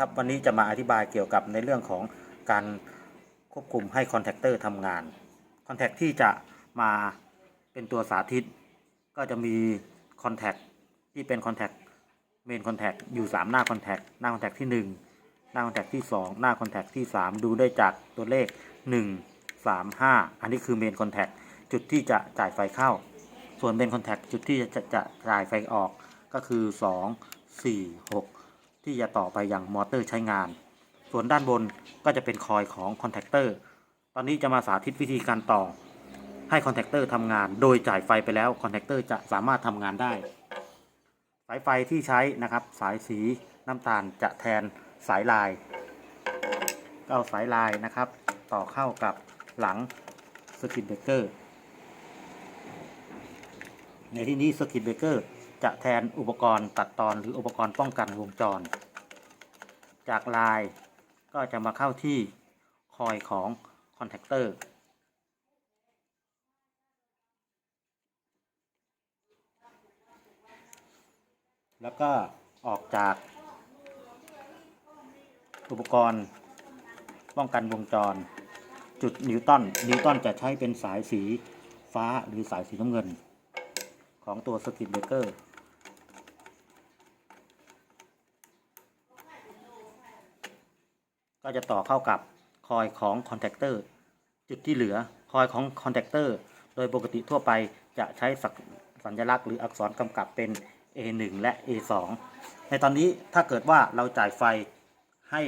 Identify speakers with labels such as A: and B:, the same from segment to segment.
A: ครับวันนี้จะมาอธิบายเกี่ยวกับในเรื่องของการควบคุมให้คอนแทคเตอร์ทำงานคอนแทคที่จะมาเป็นตัวสาธิต ก็จะมีคอนแทคที่เป็นคอนแทคเมนคอนแทคอยู่ 3 หน้าคอนแทคหน้าคอนแทคที่ 1 หน้าคอนแทคที่ 2 หน้าคอนแทคที่ 3 ดูได้จากตัวเลข 1 3 5 อันนี้คือเมนคอนแทคจุดที่จะจ่ายไฟเข้า ส่วนเมนคอนแทคจุดที่จะจะจ่ายไฟออกก็คือ 2 4 6 ที่จะต่อไปอยังมอเตอร์ใช้งาน ส่วนด้านบนก็จะเป็นคอยของคอนแทคเตอร์ตอนนี้จะมาสาธิตวิธีการต่อ ให้คอนแทคเตอร์ทำงาน โดยจ่ายไฟไปแล้วคอนแทคเตอร์จะสามารถทำงานได้ สายไฟที่ใช้นะครับ สายสีน้ำตาลจะแทนสายลายก็เอาสายลายนะครับ ต่อเข้ากับหลังสกิ t เบรกเกอร์ในที่นี้สกิ t เบรกเกอร์ จะแทนอุปกรณ์ตัดตอนหรืออุปกรณ์ป้องกันวงจร จากลายก็จะมาเข้าที่คอยของคอนแทคเตอร์แล้วก็ออกจากอุปกรณ์ป้องกันวงจร จุดนิวตันนิวตันจะใช้เป็นสายสีฟ้าหรือสายสีน้ำเงิน ของตัวสกิ t เบรกเกอร์ จะต่อเข้ากับคอยของคอนแทคเตอร์จุดที่เหลือคอยของคอนแทคเตอร์โดยปกติทั่วไปจะใช้สัสัญลักษณ์หรืออักษรกำกับเป็น A1 และ A2 ในตอนนี้ถ้าเกิดว่าเราจ่ายไฟให้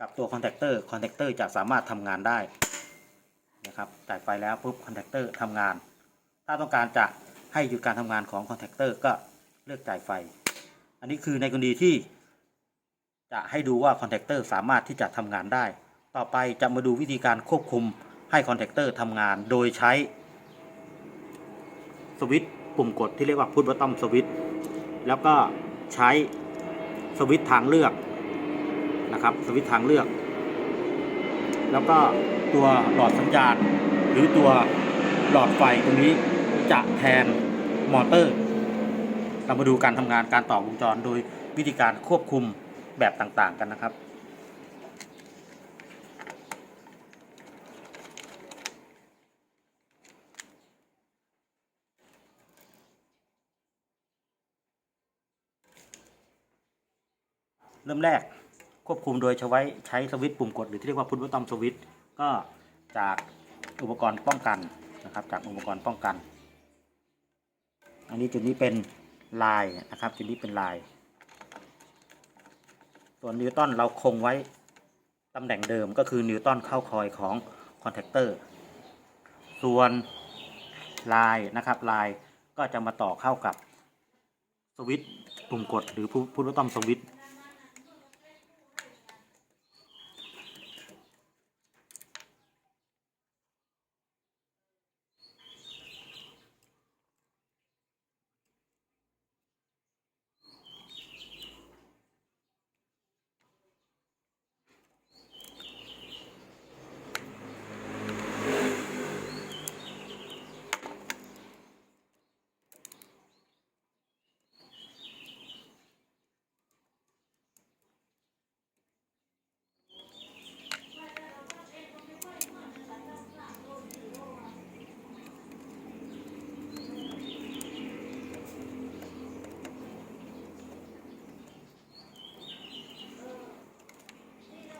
A: กับตัวคอนแทคเตอร์คอนแทคเตอร์จะสามารถทำงานได้นะครับจ่ายไฟแล้วปุ๊บคอนแทคเตอร์ทำงาน ถ้าต้องการจะให้หยุดการทำงานของคอนแทคเตอร์ก็เลือกจ่ายไฟ อันนี้คือในกรณีที่ จะให้ดูว่าคอนแทคเตอร์สามารถที่จะทำงานได้ ต่อไปจะมาดูวิธีการควบคุมให้คอนแทคเตอร์ทำงานโดยใช้สวิตช์ปุ่มกดที่เรียกว่าพุท b ต t อมสวิตช์แล้วก็ใช้สวิตช์ทางเลือกนะครับสวิตช์ทางเลือก แล้วก็ตัวหลอดสัญญาณ หรือตัวหลอดไฟตรงนี้จะแทนมอเตอร์ เรามาดูการทำงานการต่อวงจรโดยวิธีการควบคุม แบบต่างๆกันนะครับ เริ่มแรกควบคุมโดยใช้ใช้สวิตช์ปุ่มกดหรือที่เรียกว่าพุท b ตอมสวิตช์ก็จากอุปกรณ์ป้องกันนะครับ จากอุปกรณ์ป้องกัน อันนี้จุดนี้เป็นลายนะครับจุดนี้เป็นลาย ส่วนนิวตันเราคงไว้ตำแหน่งเดิมก็คือนิวตันเข้าคอยของคอนแทคเตอร์ ส่วนลายนะครับลายก็จะมาต่อเข้ากับสวิตช์ปุ่มกดหรือพุทบตอมสวิตช์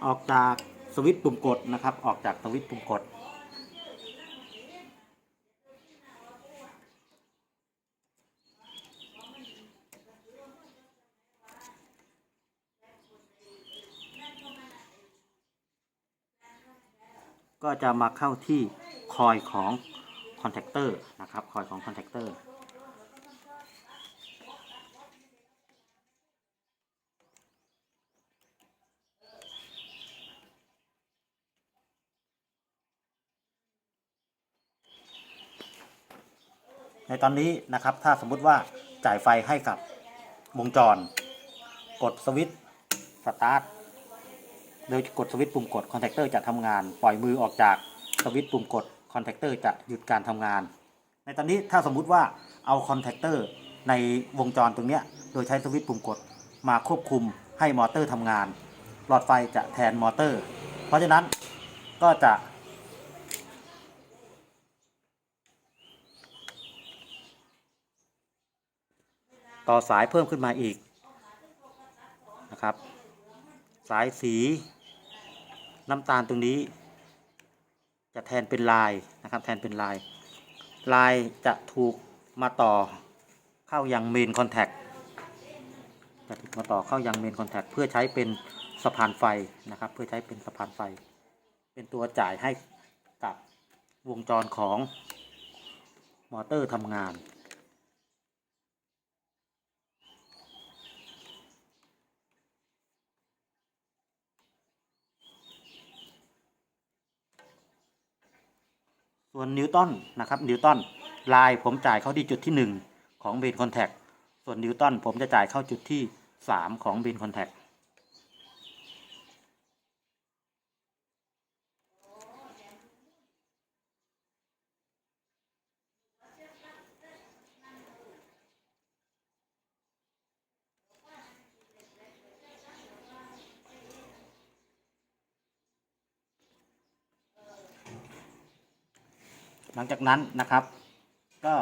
A: ออกจากสวิตช์ปุ่มกดนะครับ ออกจากสวิตช์ปุ่มกด ก็จะมาเข้าที่คอยของคอนแทคเตอร์นะครับ คอยของคอนแทคเตอร์ ตอนนี้นะครับ ถ้าสมมุติว่าจ่ายไฟให้กับวงจร กดสวิตช์สตาร์ทโดยกดสวิตช์ปุ่มกดคอนแทคเตอร์จะทำงาน ปล่อยมือออกจากสวิตช์ปุ่มกดคอนแทคเตอร์จะหยุดการทำงาน ในตอนนี้ถ้าสมมุติว่าเอาคอนแทคเตอร์ในวงจรตรงนี้โดยใช้สวิตช์ปุ่มกดมาควบคุมให้มอเตอร์ทำงาน หลอดไฟจะแทนมอเตอร์ เพราะฉะนั้นก็จะ ต่อสายเพิ่มขึ้นมาอีกนะครับ สายสี น้ำตาลตรงนี้ จะแทนเป็นลายนะครับ แทนเป็นลาย ลายจะถูกมาต่อเข้ายังเมนคอนแทคจะถูกมาต่อเข้ายังเมนคอนแทคเพื่อใช้เป็นสะพานไฟนะครับ เพื่อใช้เป็นสะพานไฟ เป็นตัวจ่ายให้กับวงจรของมอเตอร์ทำงาน ส่วนนิวตันนะครับนิวตันลายผมจ่ายเข้าที่จุดที่ 1 ของเบนคอนแทคส่วนนิวตันผมจะจ่ายเข้าจุดที่ 3 ของเบนคอนแทค หลังจากนั้นนะครับ ก็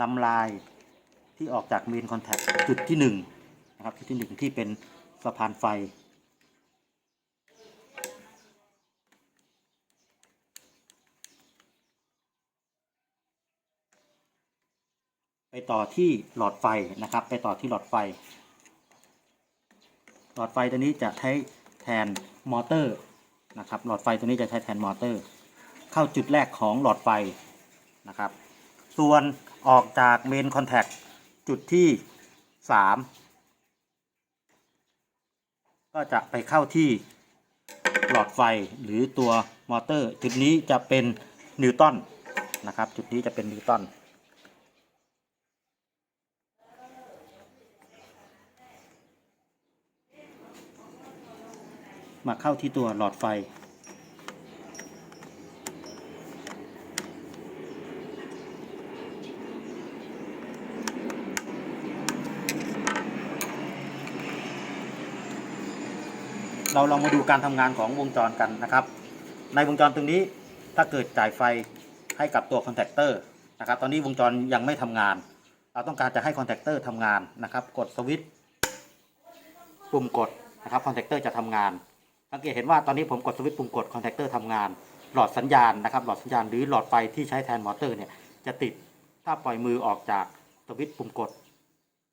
A: นำลายที่ออกจากเมนคอนแทคจุดที่1นะครับจุดที่ 1 ที่เป็นสะพานไฟ ไปต่อที่หลอดไฟนะครับ ไปต่อที่หลอดไฟ หลอดไฟตัวนี้จะใช้แทนมอเตอร์ นะครับหลอดไฟตัวนี้จะใช้แทนมอเตอร์ เข้าจุดแรกของหลอดไฟนะครับส่วนออกจากเมนคอนแทคจุดที่ 3 ก็จะไปเข้าที่หลอดไฟหรือตัวมอเตอร์ จุดนี้จะเป็นนิวตันนะครับจุดนี้จะเป็นนิวตัน มาเข้าที่ตัวหลอดไฟ เราลองมาดูการทำงานของวงจรกันนะครับ ในวงจรตรงนี้ถ้าเกิดจ่ายไฟให้กับตัวคอนแทคเตอร์นะครับ ตอนนี้วงจรยังไม่ทำงาน เราต้องการจะให้คอนแทคเตอร์ทำงานนะครับ กดสวิตช์ปุ่มกดนะครับคอนแทคเตอร์จะทำงาน สังเกตเห็นว่าตอนนี้ผมกดสวิตช์ปุ่มกดคอนแทคเตอร์ทำงาน หลอดสัญญาณนะครับ หลอดสัญญาณหรือหลอดไฟที่ใช้แทนมอเตอร์เนี่ยจะติด ถ้าปล่อยมือออกจากสวิตช์ปุ่มกด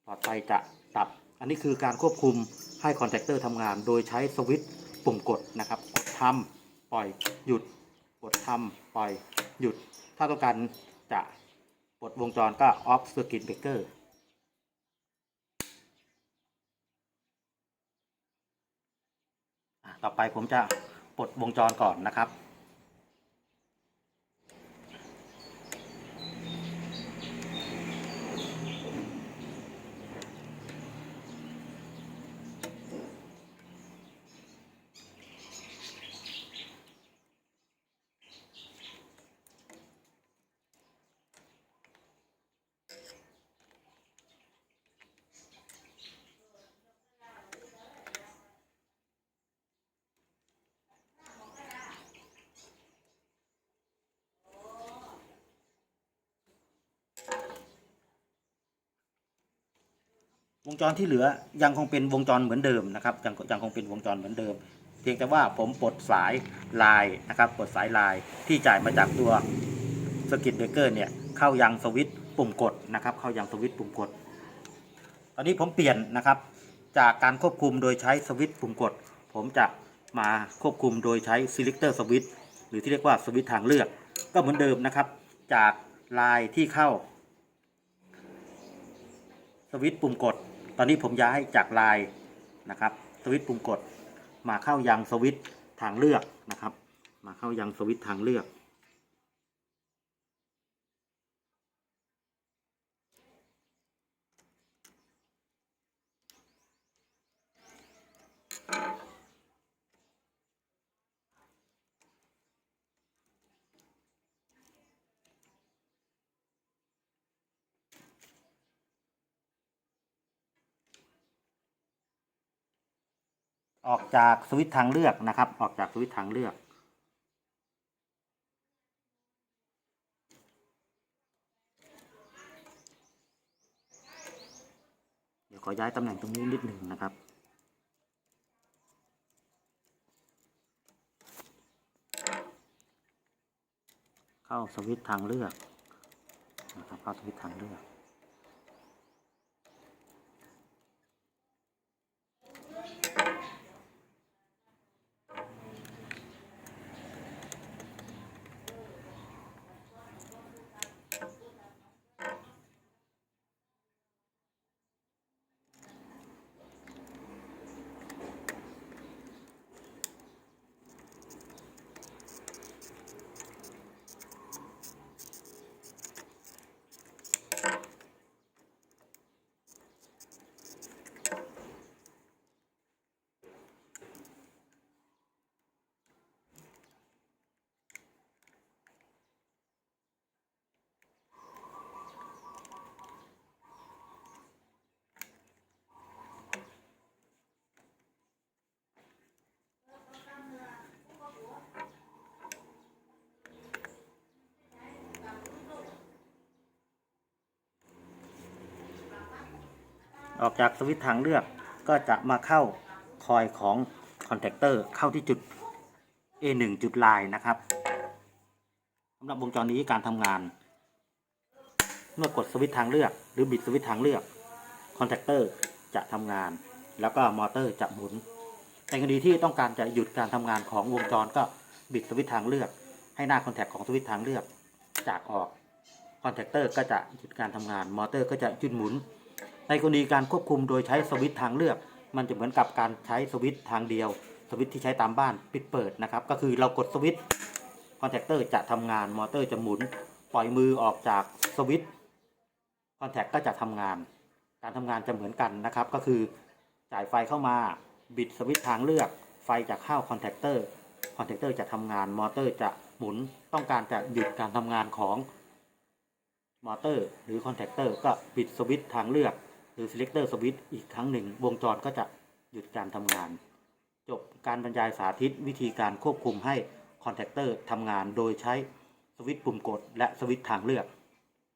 A: หลอดไฟจะดับ อันนี้คือการควบคุมให้คอนแทคเตอร์ทำงาน โดยใช้สวิตช์ปุ่มกดนะครับ กดทำปล่อยหยุด กดทำปล่อยหยุด ถ้าต้องการจะปลดวงจรก็ off circuit breaker อะ ต่อไปผมจะปลดวงจรก่อนนะครับ วงจรที่เหลือยังคงเป็นวงจรเหมือนเดิมนะครับยังยังคงเป็นวงจรเหมือนเดิม เพียงแต่ว่าผมปลดสายลายนะครับปลดสายลายที่จ่ายมาจากตัวสกิตเบรกเกอร์เนี่ยเข้ายังสวิตช์ปุ่มกดนะครับ เข้ายังสวิตช์ปุ่มกด ตอนนี้ผมเปลี่ยนนะครับ จากการควบคุมโดยใช้สวิตช์ปุ่มกด ผมจะมาควบคุมโดยใช้ selector switch หรือที่เรียกว่าสวิตช์ทางเลือก ก็เหมือนเดิมนะครับ จากลายที่เข้าสวิตช์ปุ่มกด ตอนนี้ผมย้ายจากลายนะครับสวิตช์ปุ่มกด มาเข้ายังสวิตช์ทางเลือกนะครับ มาเข้ายังสวิตช์ทางเลือก ออกจากสวิตช์ทางเลือกนะครับ ออกจากสวิตช์ทางเลือก เดี๋ยวขอย้ายตำแหน่งตรงนี้นิดหนึ่งนะครับเข้าสวิตช์ทางเลือกนะครับเข้าสวิตช์ทางเลือก ออกจากสวิตช์ทางเลือกก็จะมาเข้าคอยของคอนแทคเตอร์เข้าที่จุด A1 จุดลายนะครับสำหรับวงจรนี้การทำงาน เมื่อกดสวิตช์ทางเลือก หรือบิดสวิตช์ทางเลือกคอนแทคเตอร์จะทำงาน แล้วก็มอเตอร์จะหมุน ในกรณีที่ต้องการจะหยุดการทำงานของวงจรก็บิดสวิตช์ทางเลือก ให้หน้าคอนแทคของสวิตช์ทางเลือก จากออกคอนแทคเตอร์ก็จะหยุดการทำงานมอเตอร์ก็จะหยุดหมุน ในกรณีการควบคุมโดยใช้สวิตช์ทางเลือก มันจะเหมือนกับการใช้สวิตช์ทางเดียว สวิตช์ที่ใช้ตามบ้านปิดเปิดนะครับ ก็คือเรากดสวิตช์คอนแทคเตอร์จะทำงานมอเตอร์จะหมุน ปล่อยมือออกจากสวิตช์คอนแทคก็จะทำงาน การทำงานจะเหมือนกันนะครับ ก็คือจ่ายไฟเข้ามาบิดสวิตช์ทางเลือก ไฟจะเข้าคอนแทคเตอร์คอนแทคเตอร์จะทำงานมอเตอร์จะหมุนต้องการจะหยุดการทำงานของมอเตอร์ หรือคอนแทคเตอร์ก็ปิดสวิตช์ทางเลือก หรือ selector switch อีกครั้งหนึ่ง วงจรก็จะหยุดการทำงาน จบการบรรยายสาธิตวิธีการควบคุมให้คอนแทคเตอร์ทำงานโดยใช้สวิตช์ปุ่มกดและสวิตช์ทางเลือก